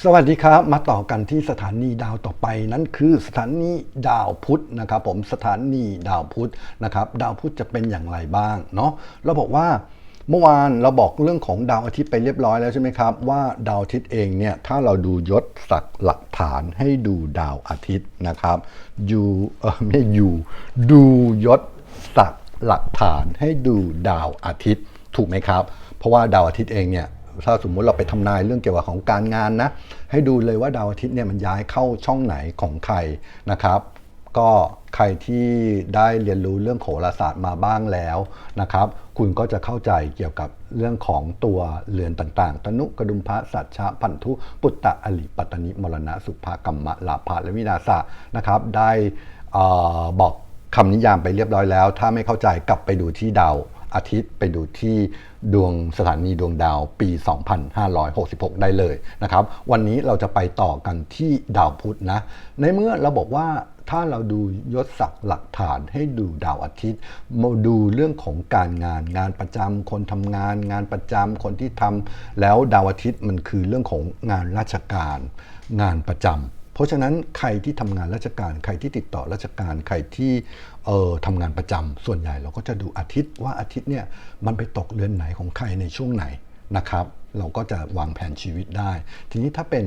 สวัสดีครับ มาต่อกันที่สถานีดาวต่อไปนั่นคือสถานีดาวพุธนะครับ ผมสถานีดาวพุธนะครับ ดาวพุธจะเป็นอย่างไรบ้างเนาะเราบอกว่าเมื่อวานเราบอกเรื่องของดาวอาทิตย์ไปเรียบร้อยแล้วใช่ไหมครับ ว่าดาวอาทิตย์เองเนี่ยถ้าเราดูยศศักดิ์หลักฐานให้ดูดาวอาทิตย์นะครับยูเออไม่ยูดูยศศักดิ์หลักฐานให้ดูดาวอาทิตย์ถูกไหมครับ เพราะว่าดาวอาทิตย์เองเนี่ย ถ้าสมมุติเราไปทำนายเรื่องเกี่ยวกับของการงานนะ ให้ดูเลยว่าดาวอาทิตย์เนี่ยมันย้ายเข้าช่องไหนของใครนะครับ ก็ใครที่ได้เรียนรู้เรื่องโหราศาสตร์มาบ้างแล้วนะครับ คุณก็จะเข้าใจเกี่ยวกับเรื่องของตัวเรือนต่างๆ ตนุกระดุมพระสัจฉะพันธุปุตตะอลิปัตตนิมรณะสุภกรรมะลาภะและวินาศะนะครับ ได้ออบอกคำนิยามไปเรียบร้อยแล้ว ถ้าไม่เข้าใจกลับไปดูที่ดาว อาทิตย์ไปดูที่ดวงสถานีดวงดาวปี 2566 ได้เลยนะครับ วันนี้เราจะไปต่อกันที่ดาวพุธนะ ในเมื่อเราบอกว่าถ้าเราดูยศศักดิ์หลักฐานให้ดูดาวอาทิตย์มาดูเรื่องของการงานงานประจำคนทำงาน งานประจำคนที่ทำแล้วดาวอาทิตย์มันคือเรื่องของงานราชการ งานประจำเพ ราะฉะนั้นใครที่ทำงานราชการ ใครที่ติดต่อราชการ ใครที่เอ่อทำงานประจำส่วนใหญ่เราก็จะดูอาทิตย์ว่าอาทิตย์เนี่ยมันไปตกเรือนไหนของใครในช่วงไหนนะครับ เราก็จะวางแผนชีวิตได้ ทีนี้ถ้าเป็น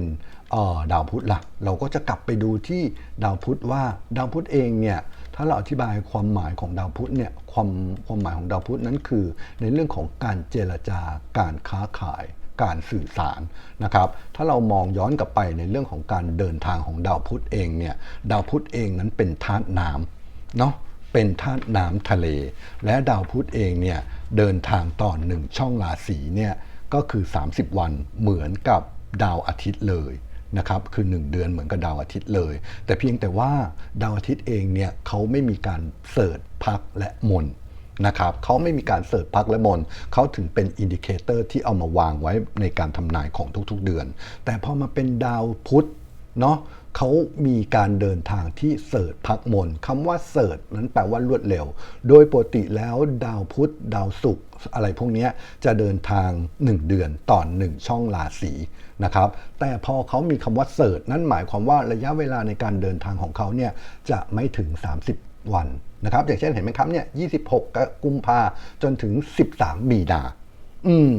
ดาวพุธล่ะ เราก็จะกลับไปดูที่ดาวพุธว่าดาวพุธเองเนี่ยถ้าเราอธิบายความหมายของดาวพุธเนี่ยความความหมายของดาวพุธนั้นคือ ในเรื่องของการเจรจาการค้าขาย การสื่อสารนะครับ ถ้าเรามองย้อนกลับไปในเรื่องของการเดินทางของดาวพุธเองเนี่ยดาวพุธเองนั้นเป็นธาตุน้ำเนาะเป็นธาตุน้ำทะเล และดาวพุธเองเนี่ยเดินทางต่อหนึ่งช่องราศีเนี่ยก็คือ 30 วันเหมือนกับดาวอาทิตย์เลยนะครับคือ 1 เดือนเหมือนกับดาวอาทิตย์เลย แต่เพียงแต่ว่าดาวอาทิตย์เองเนี่ยเขาไม่มีการเสิร์ชพักและมน นะครับเขาไม่มีการเสิร์ชพักและมนเขาถึงเป็นอินดิเคเตอร์ที่เอามาวางไว้ในการทำนายของทุกๆเดือน แต่พอมาเป็นดาวพุธเนาะเขามีการเดินทางที่เสิร์ชพักมนคำว่าเสิร์ชนั้นแปลว่ารวดเร็ว โดยปกติแล้วดาวพุธดาวศุกร์อะไรพวกนี้จะเดินทาง 1 เดือนต่อหนึ่งช่องราศีนะครับ แต่พอเขามีคำว่าเสิร์ชนั่นหมายความว่าระยะเวลาในการเดินทางของเขาเนี่ยจะไม่ถึง 30 วัน นะครับอย่างเช่นเห็นไหมครับเนี่ย26 กุมภาจนถึง 13 มีนาอืม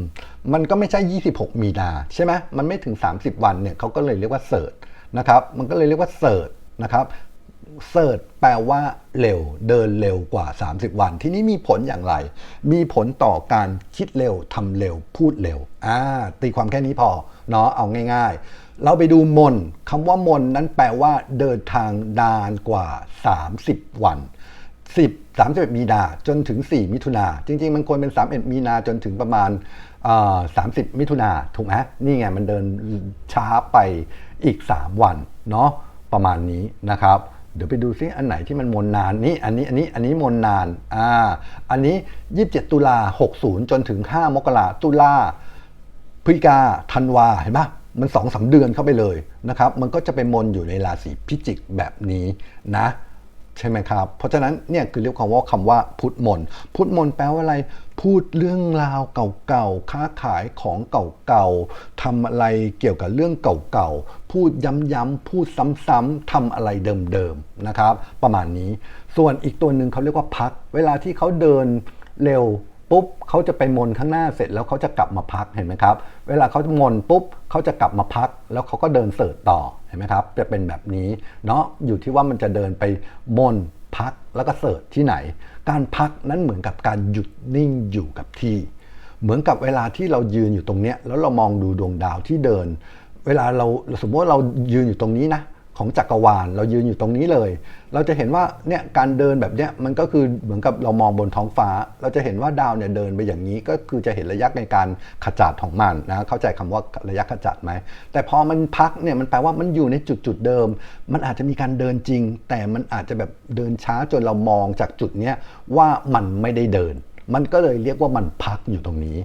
มันก็ไม่ใช่ 26 มีนาใช่ไหมมันไม่ถึง 30 วันเนี่ยเขาก็เลยเรียกว่าเสิร์ชนะครับมันก็เลยเรียกว่าเสิร์ชนะครับเสิร์ชแปลว่าเร็วเดินเร็วกว่า 30 วัน ที่นี้มีผลอย่างไร มีผลต่อการคิดเร็วทำเร็วพูดเร็วอ่าตีความแค่นี้พอเนาะเอาง่าย ๆ เราไปดูมนคำว่ามนนั้นแปลว่าเดินทางนานกว่า 30 วัน 10 31 มีนาจนถึง 4 มิถุนาจริง ๆ มันควรเป็น 31 มีนาจนถึงประมาณ 30 มิถุนาถูกไหมนี่ไงมันเดินช้าไปอีก 3 วันเนาะประมาณนี้นะครับเดี๋ยวไปดูซิอันไหนที่มันมนนานนี่อันนี้อันนี้อันนี้มนนานอ่าอันนี้ 27 ตุลา 60 จนถึง 5 มกราตุลาพฤศจิกาธันวาเห็นปะมันสองสาเดือนเข้าไปเลยนะครับ มันก็จะไปมนอยู่ในราศีพิจิกแบบนี้นะ ใช่ไหมครับ เพราะฉะนั้นเนี่ยคือเรียกคำว่าคำว่าพุทธมนพุทธมนแปลว่าอะไร พูดเรื่องราวเก่าๆ ค้าขายของเก่าๆทำอะไรเกี่ยวกับเรื่องเก่าๆ พูดย้ำๆ พูดซ้ำๆทำอะไรเดิมๆ นะครับ ประมาณนี้ ส่วนอีกตัวหนึ่งเขาเรียกว่าพัก เวลาที่เขาเดินเร็ว ปุ๊บเขาจะไปมนข้างหน้าเสร็จแล้วเขาจะกลับมาพักเห็นไหมครับ เวลาเขามนปุ๊บเขาจะกลับมาพัก แล้วเขาก็เดินเสิร์ชต่อเห็นไหมครับ จะเป็นแบบนี้เนาะอยู่ที่ว่ามันจะเดินไปมนพักแล้วก็เสิร์ชที่ไหน การพักนั้นเหมือนกับการหยุดนิ่งอยู่กับที่ เหมือนกับเวลาที่เรายืนอยู่ตรงเนี้ยแล้วเรามองดูดวงดาวที่เดิน เวลาเราสมมติว่าเรายืนอยู่ตรงนี้นะ ของจักรวาล เรายืนอยู่ตรงนี้เลย เราจะเห็นว่าเนี่ยการเดินแบบเนี้ยมันก็คือเหมือนกับเรามองบนท้องฟ้า เราจะเห็นว่าดาวเนี่ยเดินไปอย่างนี้ก็คือจะเห็นระยะในการขจัดของมันนะเข้าใจคำว่าระยะขจัดไหมแต่พอมันพักเนี่ยมันแปลว่ามันอยู่ในจุดจุดเดิม มันอาจจะมีการเดินจริง แต่มันอาจจะแบบเดินช้าจนเรามองจากจุดเนี้ยว่ามันไม่ได้เดิน มันก็เลยเรียกว่ามันพักอยู่ตรงนี้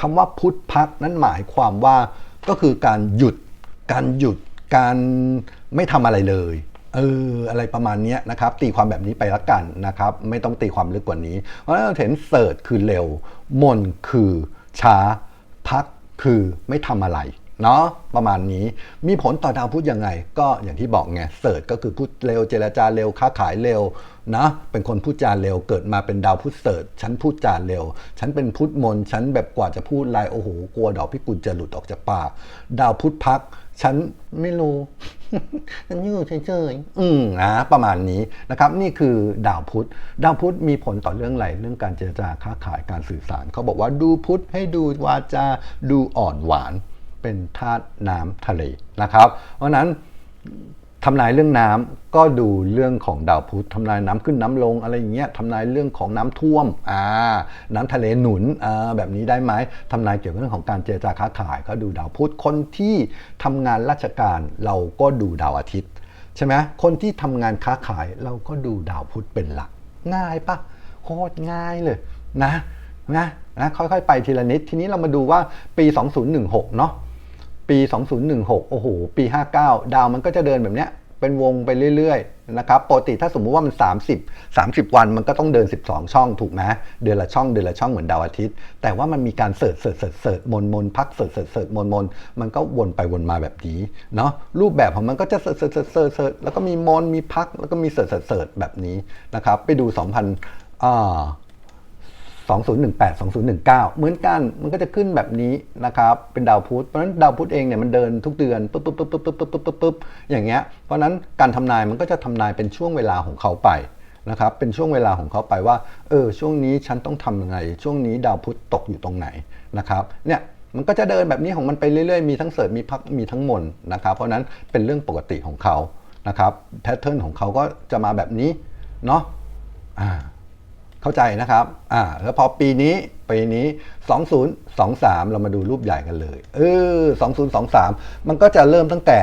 คำว่าพุทธพักนั้นหมายความว่าก็คือการหยุดการหยุด การไม่ทำอะไรเลยเอออะไรประมาณนี้นะครับตีความแบบนี้ไปละกันนะครับ ไม่ต้องตีความลึกกว่านี้ เพราะฉะนั้นเราเห็นเสิร์ชคือเร็ว มนคือช้า พักคือไม่ทำอะไรเนาะประมาณนี้มีผลต่อดาวพุธยังไง ก็อย่างที่บอกไงเสิร์ชก็คือพูดเร็วเจรจาเร็วค้าขายเร็วนะเป็นคนพูดจาเร็วเกิดมาเป็นดาวพุธเสิร์ชฉันพูดจาเร็ว ฉันเป็นพุธมนฉันแบบกว่าจะพูดลายโอ้โหกลัวดอกพิกุลจะหลุดออกจากปากดาวพุธพัก ฉันไม่รู้ ฉันอยู่เฉยๆ อืมนะประมาณนี้นะครับ นี่คือดาวพุธ ดาวพุธมีผลต่อเรื่องอะไรเรื่องการเจรจาค้าขายการสื่อสาร เขาบอกว่าดูพุธให้ดูวาจาดูอ่อนหวาน เป็นธาตุน้ำทะเลนะครับ เพราะฉะนั้น ทำนายเรื่องน้ำก็ดูเรื่องของดาวพุธทำนายน้ำขึ้นน้ำลงอะไรอย่างเงี้ยทำนายเรื่องของน้ำท่วมอ่าน้ำทะเลหนุนอ่าแบบนี้ได้ไหมทำนายเกี่ยวกับเรื่องของการเจรจาค้าขาย ก็ดูดาวพุธคนที่ทำงานราชการเราก็ดูดาวอาทิตย์ใช่ไหมคนที่ทำงานค้าขายเราก็ดูดาวพุธเป็นหลัก ง่ายปะโคตรง่ายเลยนะนะนะค่อยๆ ไปทีละนิด ทีนี้เรามาดูว่าปี 2016 เนาะปี 2016 โอ้โห ปี 59 ดาวมันก็จะเดินแบบเนี้ย เป็นวงไปเรื่อยๆนะครับปกติถ้าสมมุติว่ามัน 30 30 วันมันก็ต้องเดิน 12 ช่องถูกไหมเดือนละช่องเดือนละช่องเหมือนดาวอาทิตย์ แต่ว่ามันมีการเสิร์ชเสิร์ชเสิร์ชเสิร์ชมนมนพักเสิร์ชเสิร์ชเสิร์ชมนมนมันก็วนไปวนมาแบบนี้เนาะรูปแบบของมันก็จะเสิร์ชเสิร์ชเสิร์ชเสิร์ชเสิร์ชแล้วก็มีมนมีพักแล้วก็มีเสิร์ชเสิร์ชเสิร์ชแบบนี้นะครับไปดู 2,000อ่า 2018 2019 เหมือนกันมันก็จะขึ้นแบบนี้นะครับ เป็นดาวพุธเพราะฉะนั้นดาวพุธเองเนี่ยมันเดินทุกเดือนปุ๊บปุ๊บปุ๊บปุ๊บปุ๊บปุ๊บปุ๊บปุ๊บอย่างเงี้ยเพราะนั้นการทำนายมันก็จะทำนายเป็นช่วงเวลาของเขาไปนะครับเป็นช่วงเวลาของเขาไปว่าเออช่วงนี้ฉันต้องทำยังไงช่วงนี้ดาวพุธตกอยู่ตรงไหนนะครับเนี่ยมันก็จะเดินแบบนี้ของมันไปเรื่อยๆ มีทั้งเสริมมีพักมีทั้งมนนะครับ เพราะฉะนั้นเป็นเรื่องปกติของเขานะครับแพทเทิร์นของเขาก็จะมาแบบนี้เนาะอ่า เข้าใจนะครับ อ่า แล้วพอปีนี้ ปีนี้ 2023 เรามาดูรูปใหญ่กันเลย เออ 2023 มันก็จะเริ่มตั้งแต่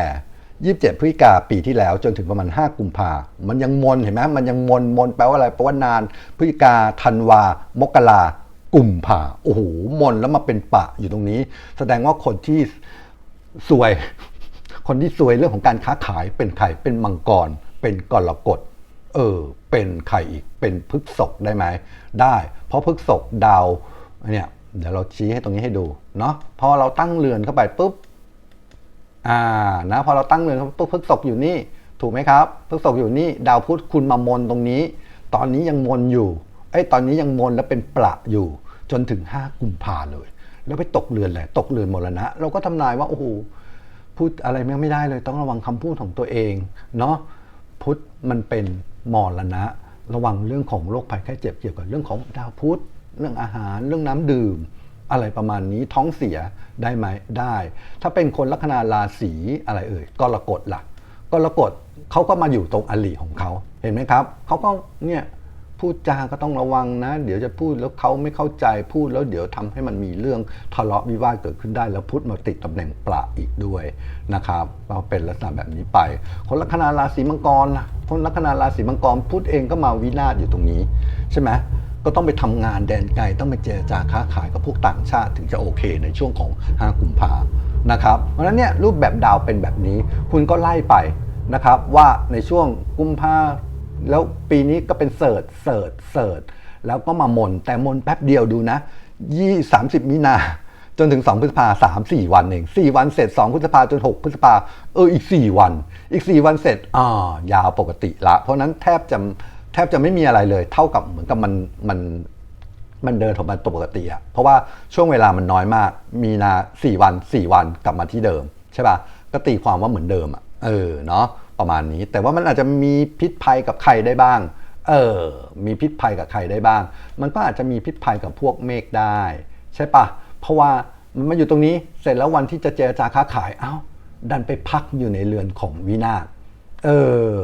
27 พฤศจิกาปีที่แล้วจนถึงประมาณ 5 กุมภา มันยังมนเห็นไหมมันยังมน มนแปลว่าอะไร แปลว่านาน พฤศจิกาธันวา มกรากุมภา โอ้โห มนแล้วมาเป็นปะอยู่ตรงนี้ แสดงว่าคนที่สวย คนที่ซวยเรื่องของการค้าขายเป็นใคร เป็นมังกร เป็นกรกฎ เออ เป็นใครอีก เป็นพฤกษกได้ไหม ได้ เพราะพฤกษกดาวเนี่ยเดี๋ยวเราชี้ให้ตรงนี้ให้ดูเนาะพอเราตั้งเรือนเข้าไปปุ๊บอ่านะพอเราตั้งเรือนเข้าปุ๊บพฤกษกอยู่นี่ ถูกไหมครับพฤกษกอยู่นี่ ดาวพุธคุณมามนตรงนี้ ตอนนี้ยังมนอยู่เอ้ตอนนี้ยังมนแล้วเป็นประอยู่ จนถึง5กุมภาเลย แล้วไปตกเรือนแหละตกเรือนมรณะเราก็ทำนายว่าโอ้โหพูดอะไรไม่ได้เลย ต้องระวังคำพูดของตัวเองเนาะพุธมันเป็น มรณะ ระวังเรื่องของโรคภัยไข้เจ็บเกี่ยวกับเรื่องของดาวพุธเรื่องอาหาร เรื่องน้ำดื่ม อะไรประมาณนี้ท้องเสียได้ไหมได้ ถ้าเป็นคนลัคนาราศีอะไรเอ่ยกรกฎล่ะกรกฎเขาก็มาอยู่ตรงอลีของเขาเห็นไหมครับเขาก็เนี่ยพูดจาก็ต้องระวังนะ เดี๋ยวจะพูดแล้วเขาไม่เข้าใจพูดแล้วเดี๋ยวทำให้มันมีเรื่องทะเลาะวิวาทเกิดขึ้นได้แล้วพุทธมาติดตำแหน่งปลาอีกด้วยนะครับเราเป็นลักษณะแบบนี้ไป คนลัคนาราศีมังกรล่ะ คนลัคนาราศีมังกรพุทธเองก็มาวินาศอยู่ตรงนี้ ใช่ไหมก็ต้องไปทำงานแดนไกลต้องไปเจรจาค้าขายกับพวกต่างชาติถึงจะโอเคในช่วงของ5กุมภานะครับเพราะฉะนั้นเนี่ยรูปแบบดาวเป็นแบบนี้ คุณก็ไล่ไปนะครับว่าในช่วงกุมภาแล้วปีนี้ก็เป็นเสิร์ชเสิร์ชเสิร์ชแล้วก็มามนแต่มนแป๊บเดียวดูนะยี่สามสิบมินา จนถึง 2 พฤษภาสามสี่วันเอง 4 วันเสร็จ 2 พฤษภาจน 6 พฤษภาเอออีก 4 วัน อีก 4 วันเสร็จอ่ายาวปกติละ เพราะนั้นแทบจะแทบจะไม่มีอะไรเลย เท่ากับเหมือนกับมันมันมันเดินของมันปกติอะเพราะว่าช่วงเวลามันน้อยมาก มีนา 4 วัน 4 วันกลับมาที่เดิมใช่ป่ะก็ตีความว่าเหมือนเดิมอะเออเนาะประมาณนี้ แต่ว่ามันอาจจะมีพิษภัยกับใครได้บ้าง เออ มีพิษภัยกับใครได้บ้าง มันก็อาจจะมีพิษภัยกับพวกเมฆได้ ใช่ปะ เพราะว่ามันมาอยู่ตรงนี้เสร็จแล้ววันที่จะเจรจาค้าขายเอ้าดันไปพักอยู่ในเรือนของวินาศเออ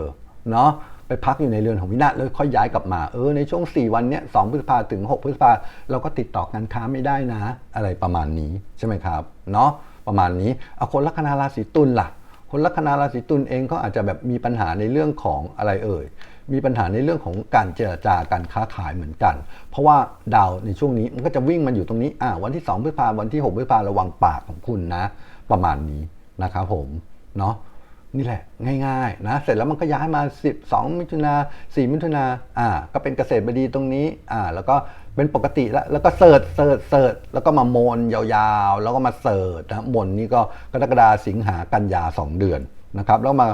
เนาะไปพักอยู่ในเรือนของวินาศแล้วค่อยย้ายกลับมาเออในช่วง 4 วันเนี้ยสพฤษภาถึง 6 พฤษภาเราก็ติดต่อกันค้าไม่ได้นะ อะไรประมาณนี้ใช่ไหมครับเนาะประมาณนี้เอาคนลัคนาราศีตุลล่ะ คนลัคนาราศีตุลเองก็อาจจะแบบมีปัญหาในเรื่องของอะไรเอ่ย มีปัญหาในเรื่องของการเจรจาการค้าขายเหมือนกัน เพราะว่าดาวในช่วงนี้มันก็จะวิ่งมาอยู่ตรงนี้อ่าวันที่2พฤษภาวันที่6พฤษภาระวังปากของคุณนะ ประมาณนี้นะครับผมเนาะ นี่แหละ ง่ายๆนะเสร็จแล้วมันก็ย้ายมา 12 มิถุนา4มิถุนาอ่าก็เป็นเกษตรบดีตรงนี้อ่าแล้วก็เป็นปกติแล้วแล้วก็เสิร์ชเสิร์ชเสิร์ชแล้วก็มาโมนยาวๆ แล้วก็มาเสิร์ชนะมนนี่ก็กรกฎาสิงหากันยา 2 เดือนนะครับแล้วมา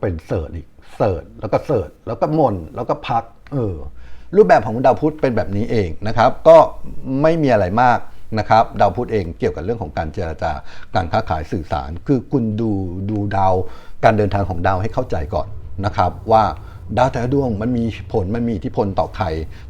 เป็นเสิร์ชอีกเสิร์ชแล้วก็เสิร์ชแล้วก็มนแล้วก็พักเออรูปแบบของดาวพุธเป็นแบบนี้เองนะครับ ก็ไม่มีอะไรมาก นะครับดาวพุธเองเกี่ยวกับเรื่องของการเจรจาการค้าขายสื่อสาร คือคุณดูดูดาวการเดินทางของดาวให้เข้าใจก่อนนะครับว่าดาวแต่ละดวงมันมีผลมันมีอิทธิพลต่อใคร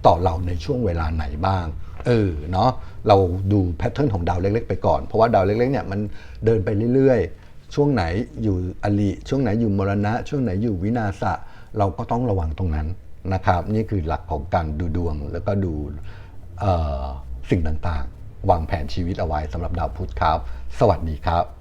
ต่อเราในช่วงเวลาไหนบ้างเออเนาะเราดูแพทเทิร์นของดาวเล็ก ๆ ไปก่อน เพราะว่าดาวเล็กๆเนี่ยมันเดินไปเรื่อยๆ ช่วงไหนอยู่อลิช่วงไหนอยู่มรณะ ช่วงไหนอยู่วินาศะเราก็ต้องระวังตรงนั้นนะครับ นี่คือหลักของการดูดวงแล้วก็ดูสิ่งต่างๆ วางแผนชีวิตเอาไว้สำหรับดาวพุธครับ สวัสดีครับ